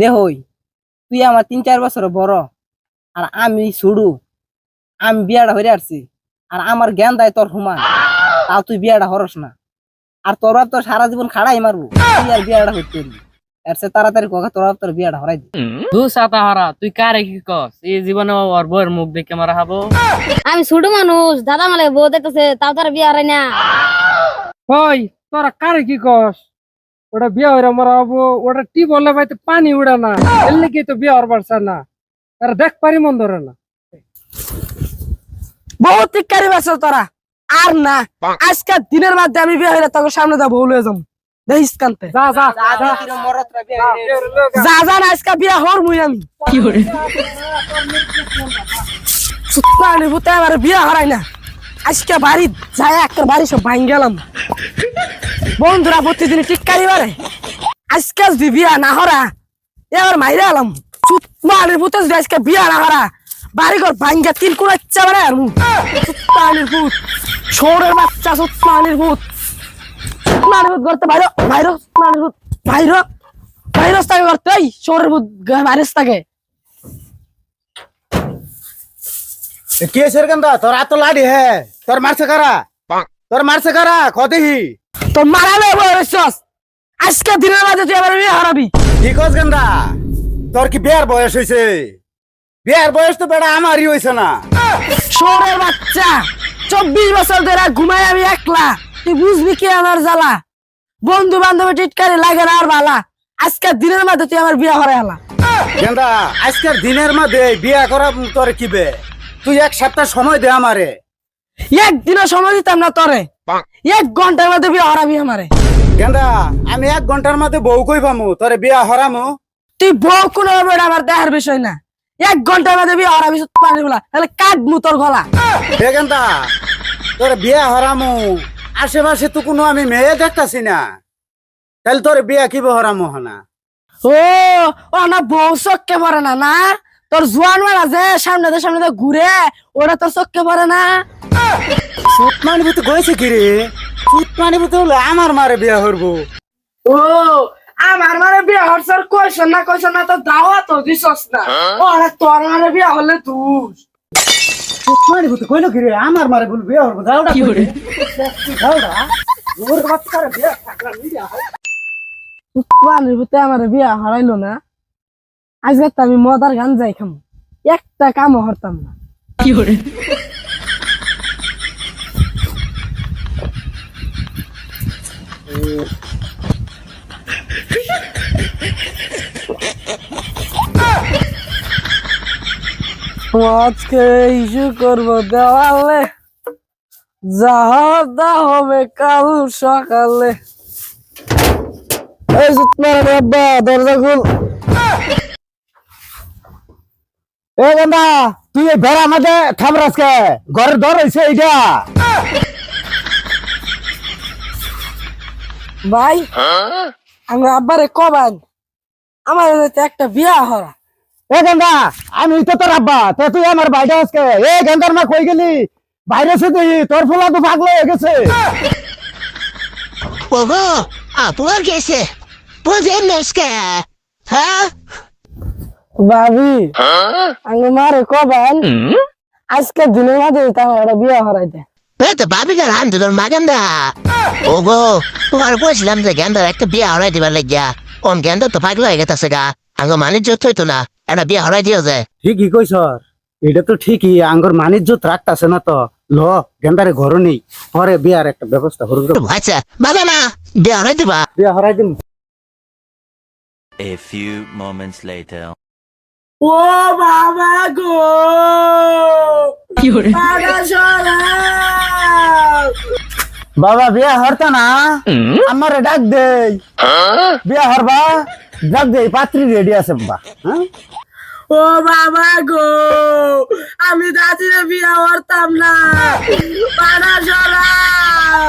দেহই তুই আমার তিন চার বছর বড় আর আমি ছুড়ু আমি বিয়াটা হয়ে আসছি আর আমার জ্ঞান দেয় তোর হুমান তাও তুই বিয়াটা হরস না। আর তোর বাপ তো সারা জীবন খাড়াই মারবো তুই আর বিয়াটা হইতে এর চেয়ে তাড়াতাড়ি কোকা তোর বাপ তোর বিয়াটা হরাই দি দু সাতা হারা তুই কারে কি কস? এই জীবনে ওর বউয়ের মুখ দেখে মারা হাবো। আমি ছোট মানুষ দাদা মালে বউ দেখতেছে তাও তার বিয়ে হারাই না। ওই তোরা কারে কি কস? ওটা বিয়া হইরা মরা হব ওটা টি বললে ভাই তো পানি উড়ে না এর লেগে তো বিয়া হওয়ার পারছে না। আর দেখ পারি মন ধরে না। বহুত টিকারি বাসো তোরা। আর না আজকে দিনের মধ্যে আমি বিয়ে হইলে তোকে সামনে যাব ভুলে যাম। দেখিস কান্তে। যা যা যা বিয়া হইরে। যা যা না আজকে বিয়ে হর মুই আমি আমার বিয়ে হারাই না। আজকে বাড়ি যায় একটা বাড়ি সব ভাঙ গেলাম। বন্ধুরা প্রতিদিন টিকারি বারে আজকে যদি বিয়া না হরা এবার মাইরে আলাম। সুতমানের ভূতে যদি আজকে বিয়া না হরা বাড়ি ঘর ভাঙ্গা তিন কোন ইচ্ছা বারে আর সুতমানের ভূত শহরের বাচ্চা সুতমানের ভূত সুতমানের ভূত করতে বাইরে বাইরে সুতমানের ভূত বাইরে ভাইরাস থাকে করতে। এই শহরের ভূত ভাইরাস থাকে কি কেন্দা তোর এত লাড়ি হে। তোর মারছে কারা? তোর মারছে কারা? কদেহি? তো মারাবে বয়স আজকে দিনের মাঝে তুই আমার বিয়ে হারাবি। কি কস গেন্দা? তোর কি বিয়ার বয়স হয়েছে বিয়ার বয়স তো বেড়া আমারই হয়েছে না। শহরের বাচ্চা চব্বিশ বছর ধরে ঘুমাই আমি একলা। তুই বুঝবি কি আমার জ্বালা? বন্ধু বান্ধব টিটকারি লাগে না আর বালা। আজকে দিনের মাঝে তুই আমার বিয়ে হারাই হলা। গেন্দা আজকের দিনের মধ্যে বিয়া করা তোর কি বে? তুই এক সপ্তাহ সময় দে আমারে। একদিনও সময় দিতাম না তোরে। এক ঘণ্টার মধ্যে বিয়ে হারাবি আমারে। গেন্দা আমি এক ঘণ্টার মধ্যে বউ কই পামু? তোরে বিয়া হরামু? তুই বউ কোনো হবে আমার দেখার বিষয় না। এক ঘণ্টার মধ্যে বিয়ে হারাবি পানি বলা। তাহলে কাটবো তোর গলা। হে গেন্দা তোর বিয়া হরামু? আশেপাশে তো কোনো আমি মেয়ে দেখতাছি না। তাহলে তোর বিয়া কি হরামু হনা? ও ও না বউ চক্কে পড়ে না না? তোর জোয়ান মারা যে সামনে সামনে ঘুরে ওরা তোর চক্কে পড়ে না। বুতে গেছে কি রে? সুতমানি বুতে হলে আমার মারে বিয়া করব। ও আমার মানে বিয়ে হরছর কইছ না কইছ না তো দাওয়া তো দিছস না। ওরা তোর মানে বিয়ে হলে সুতমানি বুতে কইলো কি রে? আমার মারে বল বিয়া করব দাওড়া কি রে দাওড়া ওর বাচ্চারা বিয়া থাকলা নিয়া আমার বিয়ে হারাইলো না। আজকে তো আমি মদার গান যাই খাম। একটা কামও হরতাম না। আজকে ইস্যু করব দেওয়ালে। যাহা হবে কাল সকালে। এই সুতমার দরজা খুল। এ গন্দা, তুই বেড়া আমাদের থামরাজকে ঘরের দর হইছে এইটা ভাই আমি আব্বারে কবান। আমার একটা বিয়া হরা এ গন্দা আমি তো তোর আব্বা তে তুই আমার বাইরে আজকে। এ গন্দার মা কই গেলি? বাইরে সে তুই তোর ফুলা তো পাগল হয়ে গেছে। হ্যাঁ? ভাবি আমি মারে কবান। আজকে দিনের মাঝে বিয়া হরাইতে এই তো ভাবি গেল আনতে তোর মাগেন্দা ওগো তোমার বলছিলাম যে গেন্দার একটা বিয়ে হরাই দিবার লাগিয়া। ওন গেন্দা তো পাগল হয়ে গেছে গা। আঙ্গ মানিজ্য হইতো না একটা বিয়ে হরাই দিও যে। ঠিকই কই স্যার এটা তো ঠিকই আঙ্গর মানিজ্য রাখতাছে না তো। ল গেন্দারে ঘর নেই পরে বিয়ার একটা ব্যবস্থা করব আচ্ছা বাবা না বিয়ে হরাই দিবা। বিয়া হরাই দিম। A few moments later. ও বাবা গো! বাবা বাবা বিয়া হরতা না। আমার ডাক দে বিয়া হরবা ডাক দে পাত্রী রেডি আছে বাবা হ্যাঁ? ও বাবা গো! আমি দাদিরে বিয়া হরতাম না। পাড়া সরাও।